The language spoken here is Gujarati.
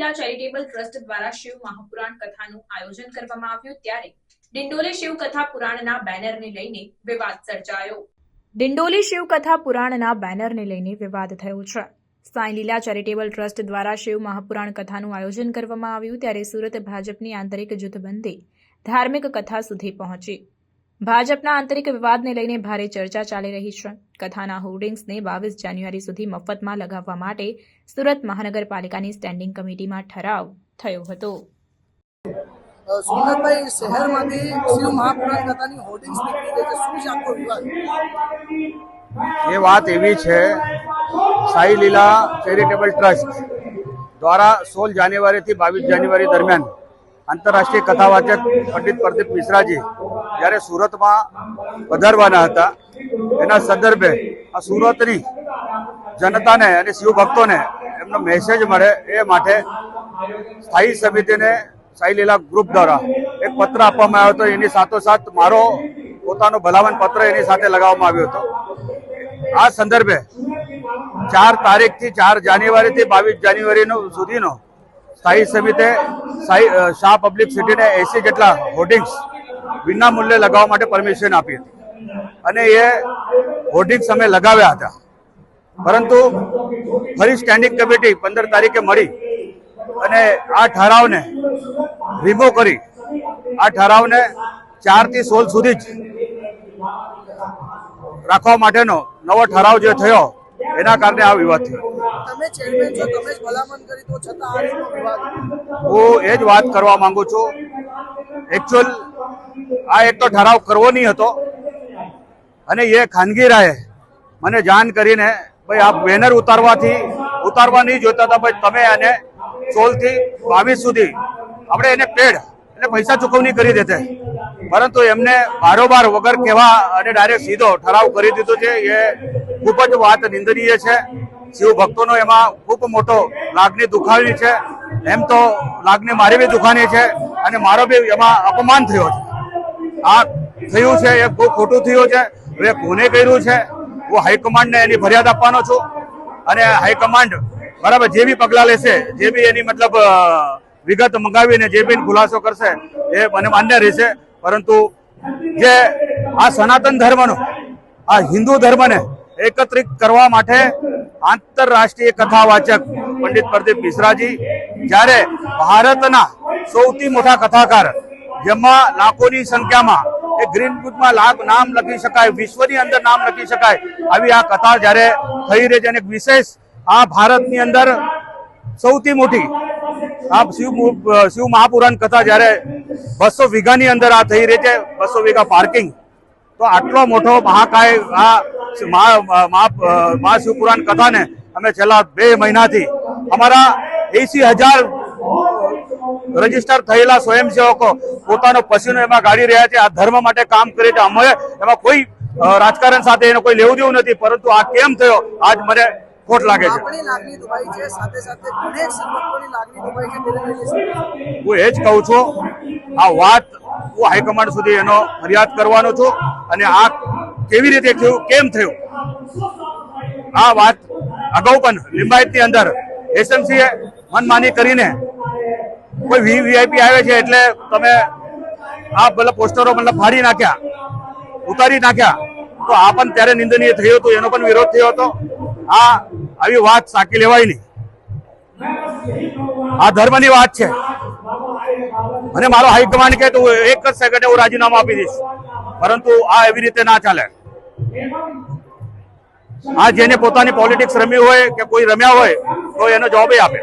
લીલા ચેરિટેબલ ટ્રસ્ટ દ્વારા શિવ મહાપુરાણ કથાનું આયોજન કરવામાં આવ્યું ત્યારે ડિંડોલી શિવ કથા પુરાણના બેનરને લઈને વિવાદ સર્જાયો. ડિંડોલી શિવ કથા પુરાણના બેનરને લઈને વિવાદ થયો છે. સાંઈ લીલા ચેરિટેબલ ટ્રસ્ટ દ્વારા શિવ મહાપુરાણ કથાનું આયોજન કરવામાં આવ્યું ત્યારે સુરત ભાજપની આંતરિક જૂથબંધી ધાર્મિક કથા સુધી પહોંચી. ભાજપના આંતરિક વિવાદને લઈને ભારે ચર્ચા ચાલી રહી છે. કથાના હોર્ડિંગ્સને બાવીસ જાન્યુઆરી સુધી મફતમાં લગાવવા માટે સુરત મહાનગરપાલિકાની સ્ટેન્ડિંગ કમિટીમાં ઠરાવ થયો હતો. સુરતભાઈ શહેરમાંથી શિવ મહાપુરાણ કથાની હોર્ડિંગ્સ નીકળી ગઈ છે? શું છે આખો વિવાદ? એ વાત એવી છે સાઈ લીલા ચેરિટેબલ ટ્રસ્ટ દ્વારા સોળ જાન્યુઆરીથી બાવીસ જાન્યુઆરી દરમિયાન આંતરરાષ્ટ્રીય કથાવાચક પંડિત પ્રદીપ મિશ્રાજી જ્યારે સુરતમાં પધારવાના હતા, એના સંદર્ભે આ સુરતની જનતાને અને શિવ ભક્તોને એમનો મેસેજ મળે એ માટે સ્થાયી સમિતિને સાઈ ગ્રુપ દ્વારા એક પત્ર આપવામાં આવ્યો હતો. એની સાથોસાથ મારો પોતાનો ભલામણ પત્ર એની સાથે લગાવવામાં આવ્યો હતો. આ સંદર્ભે ચાર તારીખથી ચાર જાન્યુઆરીથી બાવીસ જાન્યુઆરીનો સુધીનો સ્થાયી સમિતે શાહ પબ્લિક સિટીને એસી જેટલા હોર્ડિંગ્સ વિના મૂલ્યે લગાવવા માટે પરમિશન આપી હતી. અને એ હોર્ડિંગ્સ અમે લગાવ્યા હતા. પરંતુ ફરી સ્ટેન્ડિંગ કમિટી પંદર તારીખે મળી અને આ ઠરાવને રિમૂવ કરી. આ ઠરાવને ચારથી સોળ સુધી જ રાખવા માટેનો નવો ઠરાવ જે થયો, એના કારણે આ વિવાદ થયો. તમે ચેરમેન છો, તમે જ ભલામણ કરી, તો છતાં આ રીતનો વિવાદ. હું એ જ વાત કરવા માંગુ છું. એકચ્યુઅલ આ એક તો ઠરાવ કરવો નહીં હતો. અને એ ખાનગી રાહે મને જાણ કરીને, ભાઈ આ બેનર ઉતારવાથી ઉતારવા નહીં જોતા હતા. ભાઈ, તમે એને સોળથી બાવીસ સુધી આપણે એને પેડ એટલે પૈસા ચૂકવણી કરી દેતે. પરંતુ એમને બારોબાર વગર કહેવા અને ડાયરેક્ટ સીધો ઠરાવ કરી દીધો છે. એ ખૂબ જ વાત નિંદનીય છે. શિવ ભક્તોનો એમાં ખૂબ મોટો લાગણી દુખાવી છે. એમ તો લાગણી મારી બી દુખાની છે અને મારો બી એમાં અપમાન થયો છે. આ થયું છે, એ બહુ ખોટું થયું છે. હવે કોને કર્યું છે? હું હાઈકમાન્ડને એની ફરિયાદ આપવાનો છું. અને હાઈકમાન્ડ બરાબર જે બી પગલાં લેશે, જે બી એની મતલબ વિગત મંગાવીને જે બી ખુલાસો કરશે, એ મને માન્ય રહેશે. પરંતુ જે આ સનાતન ધર્મનો, આ હિન્દુ ધર્મને એકત્રિત કરવા માટે આંતરરાષ્ટ્રીય કથાવાચક પંડિત પ્રદીપ મિશ્રાજી, જ્યારે ભારતના સૌથી મોટા કથાકાર, જેમાં લાખોની સંખ્યામાં એ ગ્રીન બુકમાં લાખ નામ લખી શકાય, વિશ્વની અંદર નામ લખી શકાય, આવી આ કથા જ્યારે થઈ રહી છે અને વિશેષ આ ભારતની અંદર સૌથી મોટી આ શિવ શિવ મહાપુરાણ કથા જ્યારે બસો વીઘાની અંદર આ થઈ રહી છે, બસો વીઘા પાર્કિંગ. તો આટલો મોટો મહાકાય આ મહાશિવપુરાણ કથાને અમે છેલ્લા બે મહિનાથી અમારા એસી હજાર રજિસ્ટર થયેલા સ્વયંસેવકો પોતાનો પસીનો એમાં ગાડી રહ્યા છે. આ ધર્મ માટે કામ કરે છે. અમે એમાં કોઈ રાજકારણ સાથે એનો કોઈ લેવું દેવું નથી પરંતુ આ કેમ થયો? આજ મને ખોટ લાગે છે? હું એ જ કહું છું આ વાત હું હાઈકમાન્ડ સુધી એનો ફરિયાદ કરવાનો છું અને આ કેવી રીતે થયું? કેમ થયું? આ વાત અગાઉ પણ લિંબાયતની અંદર એસએમસીએ મનમાની કરીને કોઈ વીવીઆઈપી આવે છે એટલે તમે આ મતલબ પોસ્ટરો મતલબ ફાડી નાખ્યા, ઉતારી નાખ્યા, તો આ પણ ત્યારે નિંદનીય થયું હતું, એનો પણ વિરોધ થયો હતો. આ આવી વાત સાકી લેવાય નહીં. આ ધર્મની વાત છે. અને મારો હાઈકમાન્ડ કે તું એક જ સેકન્ડે હું રાજીનામું આપી દઈશ. પરંતુ આ એવી રીતે ના ચાલે. આ જેને પોતાની પોલિટિક્સ રમી હોય કે કોઈ રમ્યા હોય તો એનો જવાબ આપે.